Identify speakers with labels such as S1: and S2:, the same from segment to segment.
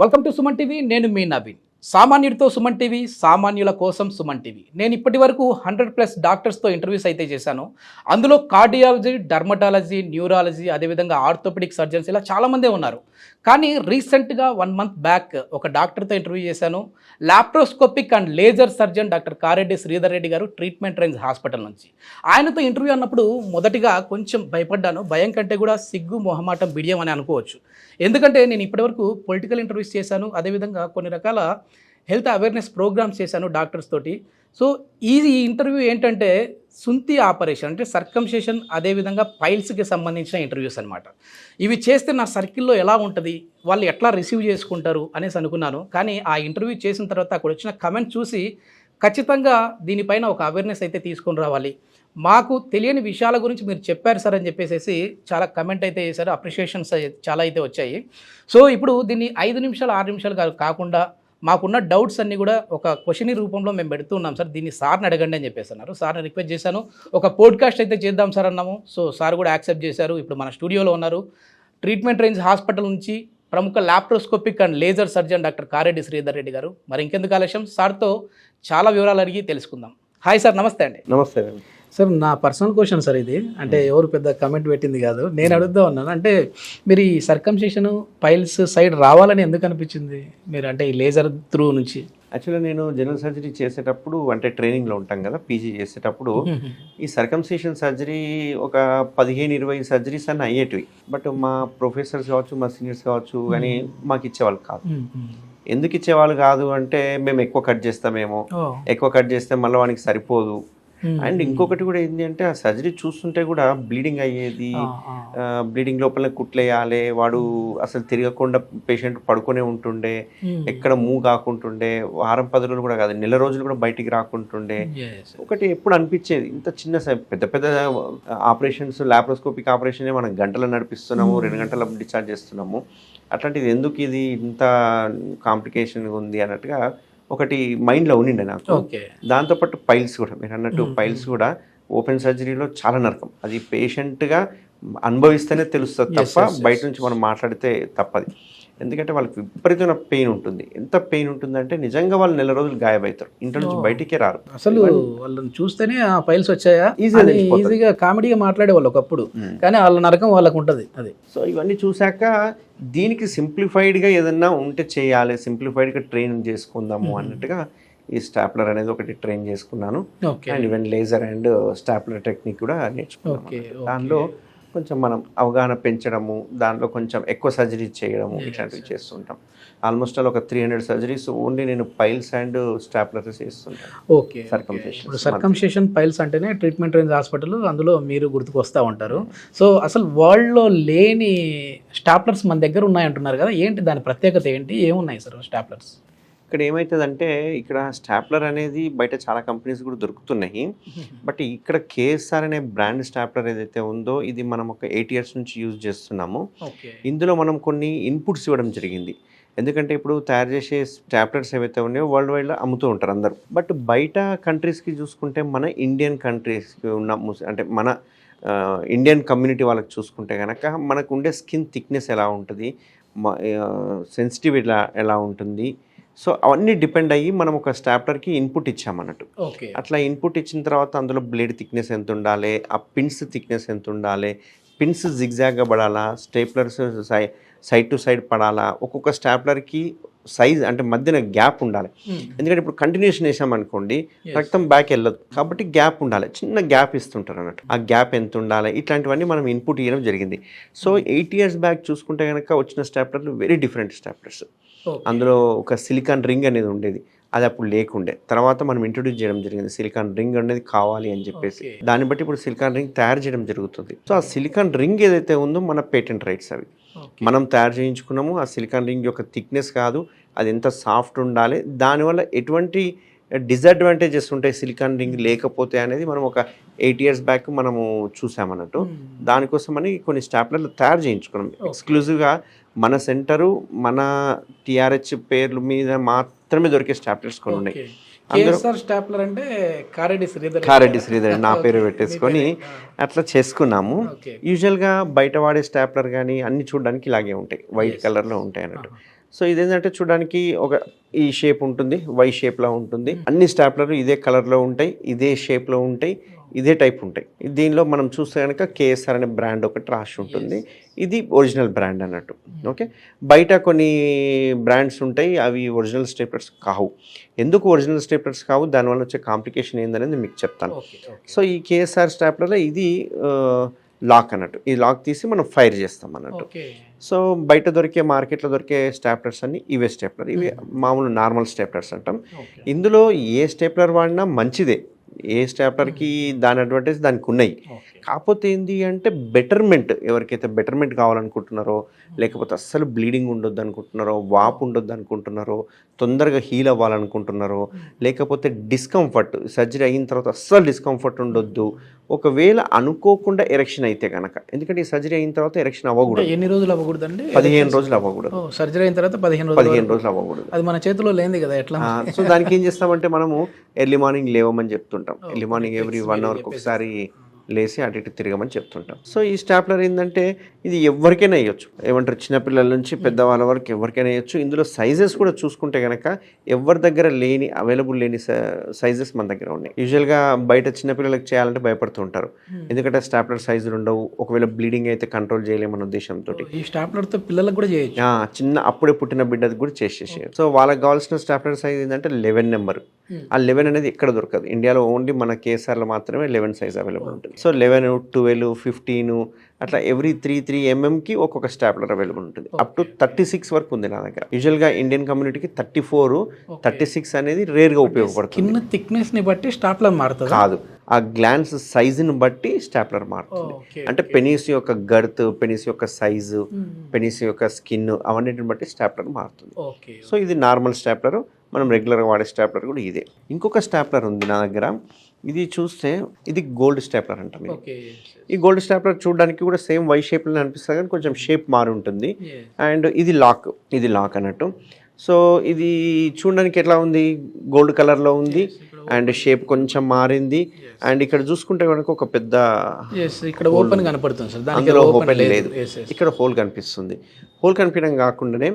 S1: Welcome to Suman TV నేను మీ నవీన్. సామాన్యుడితో సుమన్ టీవీ సామాన్యుల కోసం సుమన్ టీవీ నేను ఇప్పటి వరకు హండ్రెడ్ ప్లస్ డాక్టర్స్తో ఇంటర్వ్యూస్ అయితే చేశాను. అందులో కార్డియాలజీ డర్మటాలజీ న్యూరాలజీ అదేవిధంగా ఆర్థోపెడిక్ సర్జన్స్ ఇలా చాలామందే ఉన్నారు. కానీ రీసెంట్గా వన్ మంత్ బ్యాక్ ఒక డాక్టర్తో ఇంటర్వ్యూ చేశాను. Laparoscopic and laser surgeon doctor Kareddy Sridhar Reddy garu treatment range hospital నుంచి. ఆయనతో ఇంటర్వ్యూ అన్నప్పుడు మొదటిగా కొంచెం భయపడ్డాను. భయం కంటే కూడా సిగ్గు మొహమాటం బిడియం అని అనుకోవచ్చు. ఎందుకంటే నేను ఇప్పటివరకు పొలిటికల్ ఇంటర్వ్యూస్ చేశాను అదేవిధంగా కొన్ని రకాల హెల్త్ అవేర్నెస్ ప్రోగ్రామ్స్ చేశాను డాక్టర్స్ తోటి. సో ఈ ఇంటర్వ్యూ ఏంటంటే సుంతి ఆపరేషన్ అంటే సర్కంసేషన్ అదేవిధంగా పైల్స్కి సంబంధించిన ఇంటర్వ్యూస్ అనమాట ఇవి చేస్తే నా సర్కిల్లో ఎలా ఉంటుంది? వాళ్ళు ఎట్లా రిసీవ్ చేసుకుంటారు? అనేసి అనుకున్నాను. కానీ ఆ ఇంటర్వ్యూ చేసిన తర్వాత అక్కడ వచ్చిన కమెంట్ చూసి ఖచ్చితంగా దీనిపైన ఒక అవేర్నెస్ అయితే తీసుకొని రావాలి. మాకు తెలియని విషయాల గురించి మీరు చెప్పారు సార్ అని చెప్పేసి చాలా కమెంట్ అయితే చేశారు అప్రిషియేషన్స్ చాలా అయితే వచ్చాయి. సో ఇప్పుడు దీన్ని ఐదు నిమిషాలు ఆరు నిమిషాలు కాకుండా మాకున్న డౌట్స్ అన్నీ కూడా ఒక క్వశ్చన్ రూపంలో మేము పెడుతున్నాం సార్. దీన్ని సార్ని అడగండి అని చెప్పేసి అన్నారు. సార్ని రిక్వెస్ట్ చేశాను. ఒక పోడ్కాస్ట్ అయితే చేద్దాం సార్ అన్నాము. సో సార్ కూడా యాక్సెప్ట్ చేశారు. ఇప్పుడు మన స్టూడియోలో ఉన్నారు. ట్రీట్మెంట్ రేంజ్ హాస్పిటల్ నుంచి ప్రముఖ laparoscopic and laser surgeon doctor Kareddy Sridhar Reddy garu. మరి ఇంకెందుకు ఆలస్యం? సార్తో చాలా వివరాలు అడిగి తెలుసుకుందాం. హాయ్ సార్ నమస్తే అండి.
S2: నమస్తే అండి.
S1: సార్ నా పర్సనల్ క్వశ్చన్ సార్ ఇది. అంటే ఎవరు పెద్ద కమెంట్ పెట్టింది కాదు. నేను అడుగుతా ఉన్నాను. అంటే మీరు ఈ సర్కంసేషన్ పైల్స్ సైడ్ రావాలని ఎందుకు అనిపించింది? మీరు అంటే ఈ లేజర్ త్రూ నుంచి.
S2: యాక్చువల్గా నేను జనరల్ సర్జరీ చేసేటప్పుడు అంటే ట్రైనింగ్లో ఉంటాం కదా పీజీ చేసేటప్పుడు ఈ సర్కంసేషన్ సర్జరీ ఒక పదిహేను ఇరవై సర్జరీస్ అన్నీ అయ్యేటివి. బట్ మా ప్రొఫెసర్స్ కావచ్చు మా సీనియర్స్ కావచ్చు కానీ మాకు ఇచ్చేవాళ్ళు కాదు. ఎందుకు ఇచ్చేవాళ్ళు కాదు అంటే మేము ఎక్కువ కట్ చేస్తామేమో.
S1: ఓ.
S2: ఎక్కువ కట్ చేస్తే మళ్ళీ వానికి సరిపోదు. అండ్ ఇంకొకటి కూడా ఏంటి అంటే ఆ సర్జరీ చూస్తుంటే కూడా బ్లీడింగ్ అయ్యేది. బ్లీడింగ్ లోపల కుట్లేయాలి వాడు అసలు తిరగకుండా పేషెంట్ పడుకునే ఉంటుండే
S1: Hmm.
S2: ఎక్కడ మూవ్ కాకుంటుండే వారం పది రోజులు కూడా కాదు నెల రోజులు కూడా బయటికి రాకుంటుండే. ఒకటి ఎప్పుడు అనిపించేది ఇంత చిన్న సై- పెద్ద పెద్ద ఆపరేషన్స్ లాప్రోస్కోపిక్ ఆపరేషన్ మనం గంటలు నడిపిస్తున్నాము రెండు గంటల డిశ్చార్జ్ చేస్తున్నాము అట్లాంటిది ఎందుకు ఇది ఇంత కాంప్లికేషన్ ఉంది అన్నట్టుగా ఒకటి మైండ్లో ఉండిండే నాకు. దాంతోపాటు పైల్స్ కూడా మీరు అన్నట్టు పైల్స్ కూడా ఓపెన్ సర్జరీలో చాలా నరకం. అది పేషెంట్గా అనుభవిస్తేనే తెలుస్తుంది తప్ప బయట నుంచి మనం మాట్లాడితే తప్పది. ఎందుకంటే వాళ్ళకి విపరీతమైన పెయిన్ ఉంటుంది. ఎంత పెయిన్ ఉంటుందంటే నిజంగా వాళ్ళు నెల రోజులు గాయపడతారు ఇంట్లో నుంచి బయటికే రారు.
S1: అసలు వాళ్ళని చూస్తేనే ఆ ఫైల్స్ వచ్చాయా?
S2: తెలిసిపోతుంది.
S1: ఈజీగా కామెడీగా మాట్లాడేవాళ్ళు ఒకప్పుడు. కానీ వాళ్ళ నరకం వాళ్ళకు ఉంటుంది. అది.
S2: సో ఇవన్నీ చూశాక దీనికి సింప్లిఫైడ్గా ఏదన్నా ఉంటే చేయాలి. సింప్లిఫైడ్గా ట్రైన్ చేసుకుందాము అన్నట్టుగా ఈ స్టాప్లర్ అనేది ఒకటి ట్రైన్ చేసుకున్నాను.
S1: Okay
S2: and even laser and stapler technique కూడా నేర్చుకున్నాను
S1: ఓకే
S2: దానిలో కొంచెం మనం అవగాహన పెంచడము దాంట్లో కొంచెం ఎక్కువ సర్జరీ చేయడము ఇట్లాంటివి చేస్తుంటాం. ఆల్మోస్ట్ ఆల్ ఒక త్రీ హండ్రెడ్ సర్జరీస్ ఓన్లీ నేను పైల్స్ అండ్ స్టాప్లర్స్ చేస్తుంటాను.
S1: ఓకే సర్కంసేషన్ పైల్స్ అంటేనే ట్రీట్మెంట్ రేంజ్ హాస్పిటల్ అందులో మీరు గుర్తుకు వస్తూ ఉంటారు. సో అసలు వరల్డ్లో లేని స్టాప్లర్స్ మన దగ్గర ఉన్నాయంటున్నారు కదా ఏంటి దాని ప్రత్యేకత ఏంటి? ఏమున్నాయి సార్ స్టాప్లర్స్
S2: ఇక్కడ ఏమవుతుందంటే ఇక్కడ స్టాప్లర్ అనేది బయట చాలా కంపెనీస్ కూడా దొరుకుతున్నాయి. బట్ ఇక్కడ కేఎస్ఆర్ అనే బ్రాండ్ స్టాప్లర్ ఏదైతే ఉందో ఇది మనం ఒక ఎయిట్ ఇయర్స్ నుంచి యూజ్ చేస్తున్నాము. ఇందులో మనం కొన్ని ఇన్పుట్స్ ఇవ్వడం జరిగింది. ఎందుకంటే ఇప్పుడు తయారు చేసే స్టాప్లర్స్ ఏవైతే ఉన్నాయో వరల్డ్ వైడ్లో అమ్ముతూ ఉంటారు అందరూ. బట్ బయట కంట్రీస్కి చూసుకుంటే మన ఇండియన్ కంట్రీస్కి ఉన్న ముస్ అంటే మన ఇండియన్ కమ్యూనిటీ వాళ్ళకి చూసుకుంటే కనుక మనకు ఉండే స్కిన్ థిక్నెస్ ఎలా ఉంటుంది సెన్సిటివ్ ఎలా ఎలా ఉంటుంది సో అవన్నీ డిపెండ్ అయ్యి మనం ఒక స్టాప్లర్కి ఇన్పుట్ ఇచ్చామన్నట్టు.
S1: ఓకే.
S2: అట్లా ఇన్పుట్ ఇచ్చిన తర్వాత అందులో బ్లేడ్ థిక్నెస్ ఎంత ఉండాలి ఆ పిన్స్ థిక్నెస్ ఎంత ఉండాలి పిన్స్ జిగ్జాగ్గా పడాలా స్టేప్లర్స్ సై సైడ్ టు సైడ్ పడాలా ఒక్కొక్క స్టాప్లర్కి సైజ్ అంటే మధ్యన గ్యాప్ ఉండాలి. ఎందుకంటే ఇప్పుడు కంటిన్యూషన్ వేసామనుకోండి రక్తం బ్యాక్ వెళ్ళదు. కాబట్టి గ్యాప్ ఉండాలి. చిన్న గ్యాప్ ఇస్తుంటారు అన్నట్టు ఆ గ్యాప్ ఎంత ఉండాలి ఇట్లాంటివన్నీ మనం ఇన్పుట్ ఇవ్వడం జరిగింది. సో ఎయిట్ ఇయర్స్ బ్యాక్ చూసుకుంటే కనుక వచ్చిన స్టాప్లర్లు వెరీ డిఫరెంట్ స్టాప్లర్స్. అందులో ఒక సిలికాన్ రింగ్ అనేది ఉండేది. అది అప్పుడు లేకుండే. తర్వాత మనం ఇంట్రొడ్యూస్ చేయడం జరిగింది. సిలికాన్ రింగ్ అనేది కావాలి అని చెప్పేసి. దాన్ని బట్టి ఇప్పుడు సిలికాన్ రింగ్ తయారు చేయడం జరుగుతుంది. సో ఆ సిలికాన్ రింగ్ ఏదైతే ఉందో మన పేటెంట్ రైట్స్ అవి. మనం తయారు చేయించుకున్నాము. ఆ సిలికాన్ రింగ్ యొక్క థిక్నెస్ కాదు. అది ఎంత సాఫ్ట్ ఉండాలి. దానివల్ల ఎటువంటి డిసడ్వాంటేజెస్ ఉంటాయి సిలికాన్ రింగ్ లేకపోతే అనేది మనం ఒక ఎయిట్ ఇయర్స్ బ్యాక్ మనము చూసామన్నట్టు. దానికోసమని కొన్ని స్టాప్లర్లు తయారు చేయించుకున్నాం. ఎక్స్క్లూజివ్గా మన సెంటరు మన టిఆర్హెచ్ పేర్ల మీద మాత్రమే దొరికే స్టాప్లర్స్ కొన్ని ఉన్నాయి.
S1: కేఎస్ఆర్ స్టాప్లర్ అంటే కారెడ్డి శ్రీధర్
S2: కారెడ్డి శ్రీధర్ నా పేరు పెట్టేసుకొని అట్లా చేసుకున్నాము. యూజువల్గా బయట వాడే స్టాప్లర్ కానీ అన్ని చూడడానికి ఇలాగే ఉంటాయి. వైట్ కలర్లో ఉంటాయి అన్నట్టు. సో ఇదేంటంటే చూడడానికి ఒక ఈ షేప్ ఉంటుంది వై షేప్లో ఉంటుంది. అన్ని స్టాప్లర్ ఇదే కలర్లో ఉంటాయి ఇదే షేప్లో ఉంటాయి ఇదే టైప్ ఉంటాయి. దీనిలో మనం చూస్తే కనుక కేఎస్ఆర్ అనే బ్రాండ్ ఒకటి రాసి ఉంటుంది. ఇది ఒరిజినల్ బ్రాండ్ అన్నట్టు. ఓకే బయట కొన్ని బ్రాండ్స్ ఉంటాయి అవి ఒరిజినల్ స్టేప్లర్స్ కావు. ఎందుకు ఒరిజినల్ స్టేప్లర్స్ కావు? దానివల్ల వచ్చే కాంప్లికేషన్ ఏందనేది మీకు చెప్తాను. సో ఈ కేఎస్ఆర్ స్టాప్లర్లో ఇది లాక్ అన్నట్టు. ఈ లాక్ తీసి మనం ఫైర్ చేస్తాం అన్నట్టు సో బయట దొరికే మార్కెట్లో దొరికే స్టాప్లర్స్ అన్ని ఇవే స్టేప్లర్. ఇవి మామూలు నార్మల్ స్టేప్లర్స్ అంటాం. ఇందులో ఏ స్టేప్లర్ వాడినా మంచిదే. ఏ స్టాప్లర్కి దాని అడ్వాంటేజ్ దానికి ఉన్నాయి. కాకపోతే ఏంటి అంటే బెటర్మెంట్ ఎవరికైతే బెటర్మెంట్ కావాలనుకుంటున్నారో లేకపోతే అస్సలు బ్లీడింగ్ ఉండొద్దు అనుకుంటున్నారో వాపు ఉండొద్దు అనుకుంటున్నారో తొందరగా హీల్ అవ్వాలనుకుంటున్నారో లేకపోతే డిస్కంఫర్ట్ సర్జరీ అయిన తర్వాత అస్సలు డిస్కంఫర్ట్ ఉండొద్దు. ఒకవేళ అనుకోకుండా ఎరెక్షన్ అయితే కనుక ఎందుకంటే ఈ సర్జరీ అయిన తర్వాత ఎరెక్షన్ అవ్వకూడదు.
S1: ఎన్ని రోజులు అవ్వకూడదండి?
S2: పదిహేను రోజులు అవ్వకూడదు.
S1: సర్జరీ అయిన తర్వాత పదిహేను రోజులు
S2: పదిహేను రోజులు అవ్వకూడదు.
S1: అది మన చేతిలో లేనిది కదా ఎట్లా?
S2: సో దానికి ఏం చేస్తామంటే మనము ఎర్లీ మార్నింగ్ లేవమని చెప్తుంటాం. ఎర్లీ మార్నింగ్ ఎవ్రీ వన్ అవర్కి ఒకసారి లేసి అటు ఇటు తిరగమని చెప్తుంటాం. సో ఈ స్టాప్లర్ ఏంటంటే ఇది ఎవరికైనా వేయొచ్చు. ఏమంటారు చిన్నపిల్లల నుంచి పెద్దవాళ్ళ వరకు ఎవరికైనా వేయొచ్చు. ఇందులో సైజెస్ కూడా చూసుకుంటే కనుక ఎవరి దగ్గర లేని అవైలబుల్ లేని సైజెస్ మన దగ్గర ఉన్నాయి. యూజువల్గా బయట చిన్నపిల్లలకి చేయాలంటే భయపడుతూ ఉంటారు. ఎందుకంటే స్టాప్లర్ సైజులు ఉండవు. ఒకవేళ బ్లీడింగ్ అయితే కంట్రోల్ చేయలేమన్న ఉద్దేశంతో
S1: ఈ స్టాప్లర్తో పిల్లలకు కూడా చేయొచ్చు.
S2: చిన్న అప్పుడే పుట్టిన బిడ్డది కూడా చేసేసారు సో వాళ్ళకి కావాల్సిన స్టాప్లర్ సైజ్ ఏంటంటే లెవెన్ నెంబర్ ఆ లెవెన్ అనేది ఎక్కడ దొరకదు. ఇండియాలో ఓన్లీ మన కేఎస్ఆర్లో మాత్రమే లెవెన్ సైజ్ అవైలబుల్ ఉంటుంది. సో లెవెన్ ట్వెల్వ్ ఫిఫ్టీన్ అట్లా ఎవ్రీ త్రీ త్రీ ఎంఎంకి ఒక్కొక్క స్టాప్లర్ అవైలబుల్ ఉంటుంది. అప్ టు థర్టీ సిక్స్ వరకు ఉంది నా దగ్గర. యూజువల్గా ఇండియన్ కమ్యూనిటీకి థర్టీ ఫోర్ థర్టీ సిక్స్ అనేది రేర్గా ఉపయోగపడుతుంది.
S1: కింద థిక్నెస్ని బట్టి స్టాప్లర్ మారుతుంది?
S2: కాదు. ఆ గ్లాన్స్ సైజుని బట్టి స్టాప్లర్ మారుతుంది. అంటే పెనీస్ యొక్క గర్త్ పెనీస్ యొక్క సైజు పెనీస్ యొక్క స్కిన్ అవన్నిటిని బట్టి స్టాప్లర్ మారుతుంది. సో ఇది నార్మల్ స్టాప్లర్ మనం రెగ్యులర్గా వాడే స్టాప్లర్ కూడా ఇదే. ఇంకొక స్టాప్లర్ ఉంది నా దగ్గర. ఇది చూస్తే ఇది గోల్డ్ స్టాప్లర్ అంటాం ఈ గోల్డ్ స్టాప్లర్ చూడడానికి కూడా సేమ్ వై షేప్లో అనిపిస్తుంది కానీ కొంచెం షేప్ మారి ఉంటుంది అండ్ ఇది లాక్ ఇది లాక్ అన్నట్టు. సో ఇది చూడడానికి ఎట్లా ఉంది? గోల్డ్ కలర్లో ఉంది. అండ్ షేప్ కొంచెం మారింది. అండ్ ఇక్కడ చూసుకుంటే కనుక ఒక పెద్ద
S1: ఇక్కడ ఓపెన్ కనపడుతుంది సార్.
S2: అందులో
S1: ఓపెన్ లేదు.
S2: ఇక్కడ హోల్ కనిపిస్తుంది. హోల్ కనిపించడం కాకుండానే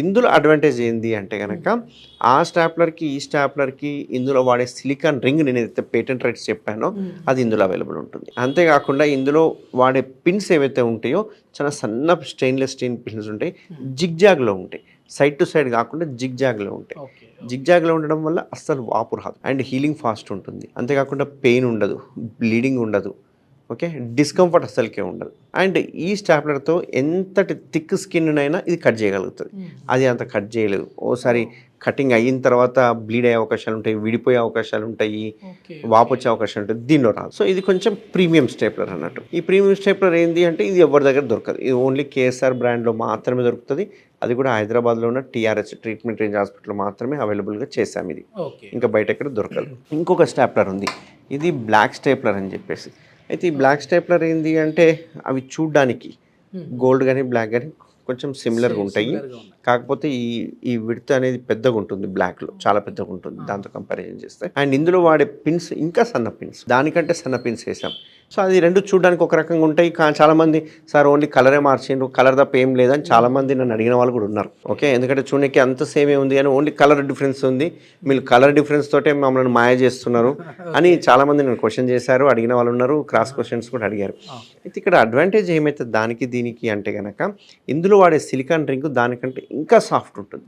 S2: ఇందులో అడ్వాంటేజ్ ఏంది అంటే కనుక ఆ స్టాప్లర్కి ఈ స్టాప్లర్కి ఇందులో వాడే సిలికాన్ రింగ్ నేను ఏదైతే పేటెంట్ రైట్స్ చెప్పానో అది ఇందులో అవైలబుల్ ఉంటుంది. అంతేకాకుండా ఇందులో వాడే పిన్స్ ఏవైతే ఉంటాయో చాలా సన్న స్టెయిన్లెస్ స్టీల్ పిన్స్ ఉంటాయి. జిగ్జాగ్లో ఉంటాయి. సైడ్ టు సైడ్ కాకుండా జిగ్జాగ్లో ఉంటాయి.
S1: ఓకే
S2: జిగ్జాగ్లో ఉండడం వల్ల అస్సలు వాపు రాదు అండ్ హీలింగ్ ఫాస్ట్ ఉంటుంది. అంతేకాకుండా పెయిన్ ఉండదు బ్లీడింగ్ ఉండదు. ఓకే? డిస్కంఫర్ట్ అస్సలకే ఉండదు. అండ్ ఈ స్టాప్లర్తో ఎంతటి థిక్ స్కిన్ అయినా ఇది కట్ చేయగలుగుతుంది. అది అంత కట్ చేయలేదు. ఓసారి కటింగ్ అయిన తర్వాత బ్లీడ్ అయ్యే అవకాశాలు ఉంటాయి విడిపోయే అవకాశాలు ఉంటాయి వాపు వచ్చే అవకాశం ఉంటుంది దీనిలో రాదు. సో ఇది కొంచెం ప్రీమియం స్టేప్లర్ అన్నట్టు. ఈ ప్రీమియం స్టేప్లర్ ఏంటి అంటే ఇది ఎవరి దగ్గర దొరకదు. ఇది ఓన్లీ కేఎస్ఆర్ బ్రాండ్లో మాత్రమే దొరుకుతుంది. అది కూడా హైదరాబాద్లో ఉన్న టీఆర్ఎస్ ట్రీట్మెంట్ రేంజ్ హాస్పిటల్లో మాత్రమే అవైలబుల్గా చేసాం ఇది.
S1: ఓకే.
S2: ఇంకా బయట ఎక్కడ దొరకదు. ఇంకొక స్టాప్లర్ ఉంది. ఇది బ్లాక్ స్టేప్లర్ అని చెప్పేసి. అయితే ఈ బ్లాక్ స్టేప్లర్ ఏంటి అంటే అవి చూడ్డానికి గోల్డ్ కానీ బ్లాక్ కానీ కొంచెం సిమిలర్గా ఉంటాయి. కాకపోతే ఈ ఈ విడత అనేది పెద్దగా ఉంటుంది బ్లాక్లో. చాలా పెద్దగా ఉంటుంది. దాంతో కంపారిజన్ చేస్తే. అండ్ ఇందులో వాడే పిన్స్ ఇంకా సన్న పిన్స్. దానికంటే సన్న పిన్స్ వేసాం. సో అది రెండు చూడడానికి ఒక రకంగా ఉంటాయి. కానీ చాలామంది సార్ ఓన్లీ కలరే మార్చిండ్రు కలర్ తప్ప ఏం లేదని చాలామంది నన్ను అడిగిన వాళ్ళు కూడా ఉన్నారు. ఓకే? ఎందుకంటే చూడడానికి అంత సేమే ఉంది కానీ ఓన్లీ కలర్ డిఫరెన్స్ ఉంది. మీరు కలర్ డిఫరెన్స్ తోటే మమ్మల్ని మాయ చేస్తున్నారు అని చాలామంది నన్ను క్వశ్చన్ చేశారు అడిగిన వాళ్ళు ఉన్నారు క్రాస్ క్వశ్చన్స్ కూడా అడిగారు. అయితే ఇక్కడ అడ్వాంటేజ్ ఏమైతే దానికి దీనికి అంటే కనుక ఇందులో వాడే సిలికాన్ రింగ్ దానికంటే ఇంకా సాఫ్ట్ ఉంటుంది.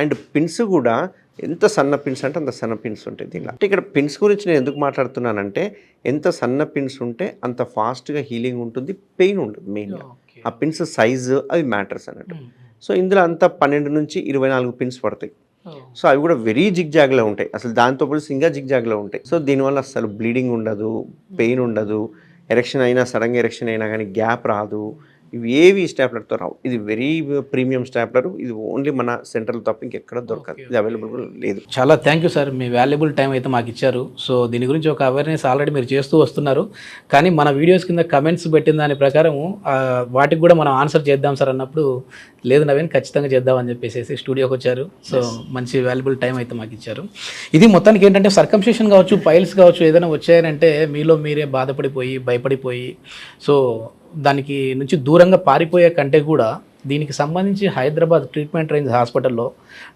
S2: అండ్ పిన్స్ కూడా ఎంత సన్న పిన్స్ అంటే అంత సన్న పిన్స్ ఉంటాయి దీనిలో. అంటే ఇక్కడ పిన్స్ గురించి నేను ఎందుకు మాట్లాడుతున్నానంటే ఎంత సన్న పిన్స్ ఉంటే అంత ఫాస్ట్గా హీలింగ్ ఉంటుంది పెయిన్ ఉంటుంది మెయిన్గా ఆ పిన్స్ సైజు అవి మ్యాటర్స్ అన్నట్టు. సో ఇందులో అంతా పన్నెండు నుంచి ఇరవై నాలుగు పిన్స్ పడతాయి. సో అవి కూడా వెరీ జిగ్జాగ్లో ఉంటాయి. అసలు దాంతో పోలిసి ఇంకా జిగ్జాగ్లో ఉంటాయి. సో దీనివల్ల అసలు బ్లీడింగ్ ఉండదు పెయిన్ ఉండదు. ఎరెక్షన్ అయినా సడన్గా ఎరెక్షన్ అయినా కానీ గ్యాప్ రాదు. ఇవి ఏవి స్టాప్లర్తో రావు. ఇది వెరీ ప్రీమియం స్టాప్లర్. ఇది ఓన్లీ మన సెంట్రల్ తప్ప ఇంకెక్కడ దొరకదు. ఇది అవైలబుల్ లేదు.
S1: చాలా థ్యాంక్ యూ సార్. మీ వాల్యుబుల్ టైం అయితే మాకు ఇచ్చారు. సో దీని గురించి ఒక అవేర్నెస్ ఆల్రెడీ మీరు చేస్తూ వస్తున్నారు. కానీ మన వీడియోస్ కింద కమెంట్స్ పెట్టిన దాని ప్రకారం వాటికి కూడా మనం ఆన్సర్ చేద్దాం సార్ అన్నప్పుడు లేదు నవీన్ ఖచ్చితంగా చేద్దామని చెప్పేసి స్టూడియోకి వచ్చారు. సో మంచి వాల్యుబుల్ టైం అయితే మాకు ఇచ్చారు. ఇది మొత్తానికి ఏంటంటే సర్కంశేషన్ కావచ్చు పైల్స్ కావచ్చు ఏదైనా వచ్చాయనంటే మీలో మీరే బాధపడిపోయి భయపడిపోయి సో దానికి నుంచి దూరంగా పారిపోయే కంటే కూడా దీనికి సంబంధించి హైదరాబాద్ ట్రీట్మెంట్ రేంజ్ హాస్పిటల్లో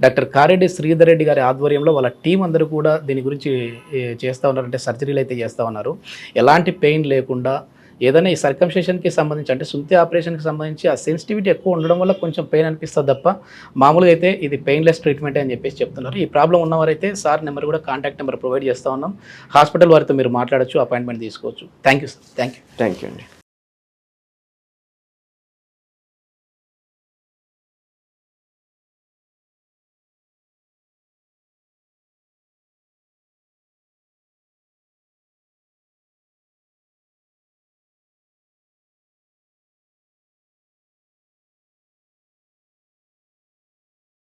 S1: డాక్టర్ కారెడ్డి శ్రీధర్ రెడ్డి గారి ఆధ్వర్యంలో వాళ్ళ టీం అందరూ కూడా దీని గురించి చేస్తూ ఉన్నారు. అంటే సర్జరీలు అయితే చేస్తూ ఉన్నారు. ఎలాంటి పెయిన్ లేకుండా ఏదైనా ఈ సర్కంసేషన్కి సంబంధించి అంటే సుంతి ఆపరేషన్కి సంబంధించి ఆ సెన్సిటివిటీ ఎక్కువ ఉండడం వల్ల కొంచెం పెయిన్ అనిపిస్తుంది తప్ప మామూలుగా అయితే ఇది పెయిన్లెస్ ట్రీట్మెంట్ అని చెప్పేసి చెప్తున్నారు. ఈ ప్రాబ్లం ఉన్నవారైతే సార్ నెంబర్ కూడా కాంటాక్ట్ నెంబర్ ప్రొవైడ్ చేస్తూ ఉన్నాం. హాస్పిటల్ వారితో మీరు మాట్లాడొచ్చు అపాయింట్మెంట్ తీసుకోవచ్చు. Thank you sir. Thank you
S2: thank you అండి.